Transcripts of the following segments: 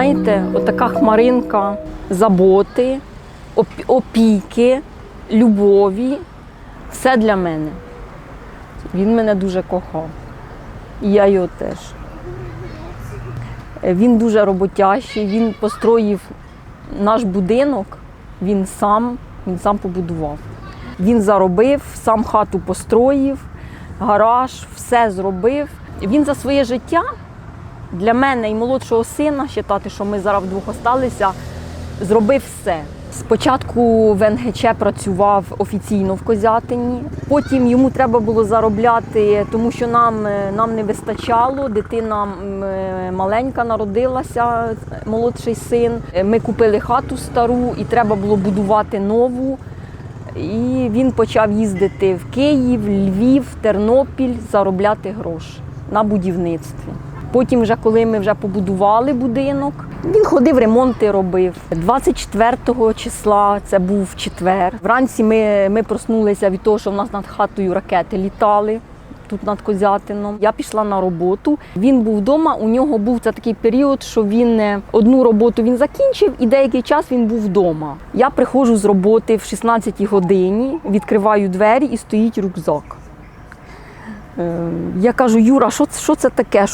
знаєте, отака хмаринка заботи, оп- опіки, любові. Все для мене. Він мене дуже кохав. І я його теж. Е, Він дуже роботящий, він построїв наш будинок, він сам, він сам побудував. Він заробив, сам хату построїв, гараж, все зробив. Він за своє життя для мене і молодшого сина, вважати, що ми зараз вдвох осталися, зробив все. Спочатку в НГЧ працював офіційно в Козятині, потім йому треба було заробляти, тому що нам, е, нам не вистачало. Дитина е, маленька народилася, молодший син. Е, Ми купили хату стару і треба було будувати нову. І він почав їздити в Київ, Львів, Тернопіль заробляти гроші на будівництві. Потім, вже коли ми вже побудували будинок, він ходив, ремонти робив. 24 числа, це був четвер. Вранці ми, ми проснулися від того, що в нас над хатою ракети літали. Тут над Козятином. Я пішла на роботу. Він був вдома. У нього був це такий період, що він е, одну роботу він закінчив, і деякий час він був вдома. Я приходжу з роботи в 16-й годині, відкриваю двері і стоїть рюкзак. Е, Я кажу, Юра, що, що це таке?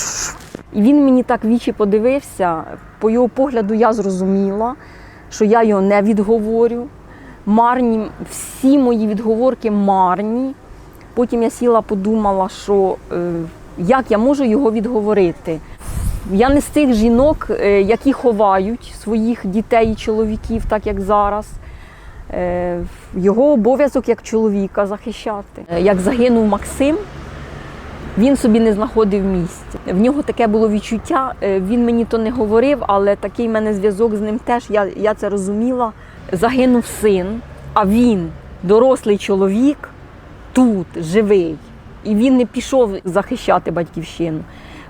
І він мені так вічі подивився. По його погляду я зрозуміла, що я його не відговорю. Марні, всі мої відговорки марні. Потім я сіла, подумала, що е, як я можу його відговорити. Я не з тих жінок, е, які ховають своїх дітей і чоловіків, так як зараз. Е, Його обов'язок як чоловіка захищати. Як загинув Максим, він собі не знаходив місця. В нього таке було відчуття. е, Він мені то не говорив, але такий в мене зв'язок з ним теж. Я, я це розуміла. Загинув син, а він, дорослий чоловік, тут живий. І він не пішов захищати батьківщину.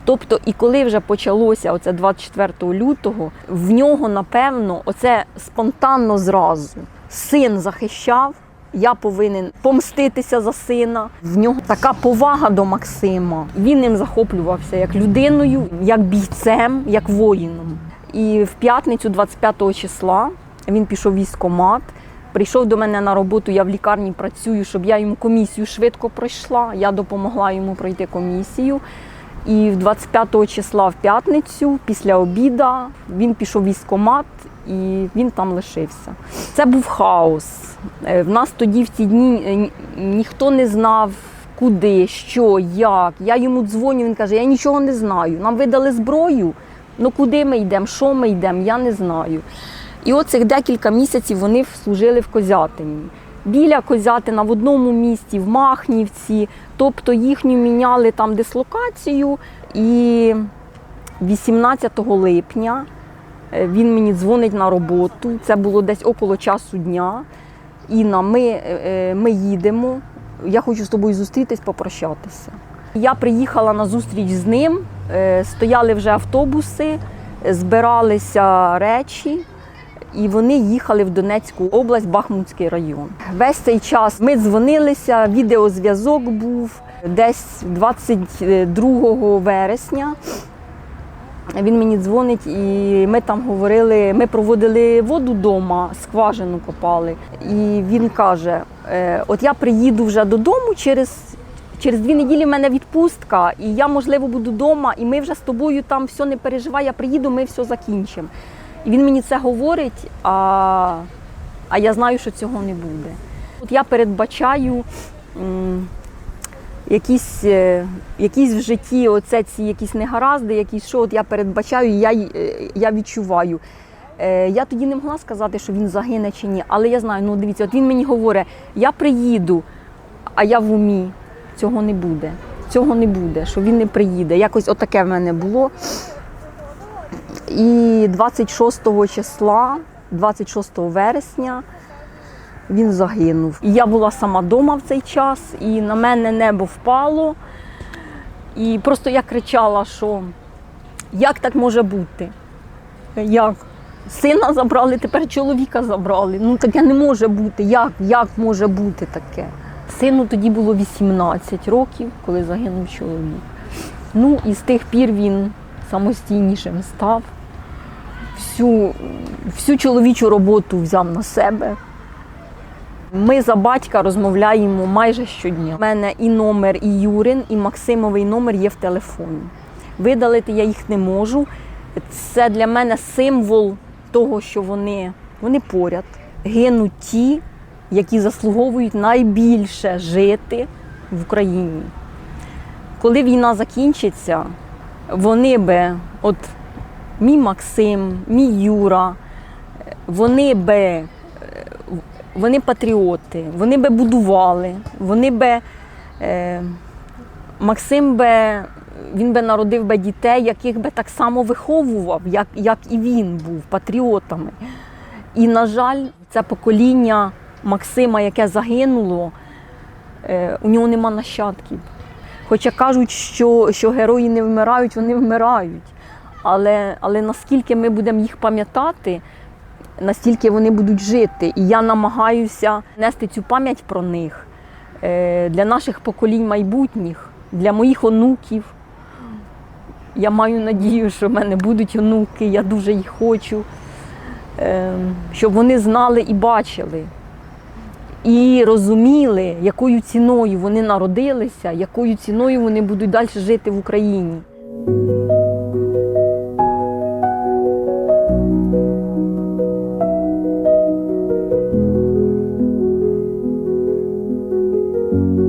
Тобто, і коли вже почалося оце 24 лютого, в нього, напевно, оце спонтанно зразу син захищав. Я повинен помститися за сина. В нього така повага до Максима. Він ним захоплювався як людиною, як бійцем, як воїном. І в п'ятницю, 25 числа, він пішов в військкомат. Прийшов до мене на роботу, я в лікарні працюю, щоб я йому комісію швидко пройшла. Я допомогла йому пройти комісію. І 25 числа в п'ятницю, після обіда, він пішов в військкомат і він там лишився. Це був хаос. Е, В нас тоді в ці дні е, ніхто не знав, куди, що, як. Я йому дзвоню, він каже, я нічого не знаю. Нам видали зброю, ну куди ми йдемо, що ми йдемо, я не знаю. І оцих декілька місяців вони служили в Козятині. Біля Козятина в одному місті, в Махнівці, тобто їхню міняли там дислокацію. І 18 липня е, він мені дзвонить на роботу. Це було десь около часу дня. Інна, ми, е, е, ми їдемо. Я хочу з тобою зустрітись, попрощатися. Я приїхала на зустріч з ним, стояли вже автобуси, збиралися речі, і вони їхали в Донецьку область, Бахмутський район. Весь цей час ми дзвонилися, відеозв'язок був десь 22 вересня. Він мені дзвонить, і ми там говорили. Ми проводили воду вдома, скважину копали. І він каже: «Е, От я приїду вже додому через. Через дві неділі в мене відпустка, і я, можливо, буду вдома, і ми вже з тобою там все не переживай, я приїду, ми все закінчимо. І він мені це говорить, а, а я знаю, що цього не буде. От я передбачаю м, якісь, е, якісь в житті, оце ці якісь негаразди, якісь що от я передбачаю, я, е, я відчуваю. Е, Я тоді не могла сказати, що він загине чи ні, але я знаю, ну дивіться, от він мені говорить, я приїду, а я в умі. Цього не буде. Цього не буде, що він не приїде. Якось отаке в мене було. І 26 числа, 26 вересня, він загинув. І я була сама вдома в цей час, і на мене небо впало. І просто я кричала, що як так може бути? Як? Сина забрали, тепер чоловіка забрали. Ну таке не може бути. Як, як може бути таке? Сину тоді було 18 років, коли загинув чоловік. Ну і з тих пір він самостійнішим став. Всю, всю чоловічу роботу взяв на себе. Ми за батька розмовляємо майже щодня. У мене і номер, і Юрин, і Максимовий номер є в телефоні. Видалити я їх не можу. Це для мене символ того, що вони, вони поряд. Гинуть ті, які заслуговують найбільше жити в Україні. Коли війна закінчиться, вони би, от мій Максим, мій Юра, вони би, е, вони патріоти, вони би будували, вони би, е, Максим би, він би народив би дітей, яких би так само виховував, як, як і він був патріотами. І, на жаль, це покоління Максима, яке загинуло, е, у нього нема нащадків. Хоча кажуть, що, що герої не вмирають, вони вмирають. Але, але наскільки ми будемо їх пам'ятати, настільки вони будуть жити. І я намагаюся нести цю пам'ять про них е, для наших поколінь майбутніх, для моїх онуків. Я маю надію, що в мене будуть онуки, я дуже їх хочу, е, щоб вони знали і бачили. І розуміли, якою ціною вони народилися, якою ціною вони будуть далі жити в Україні. you.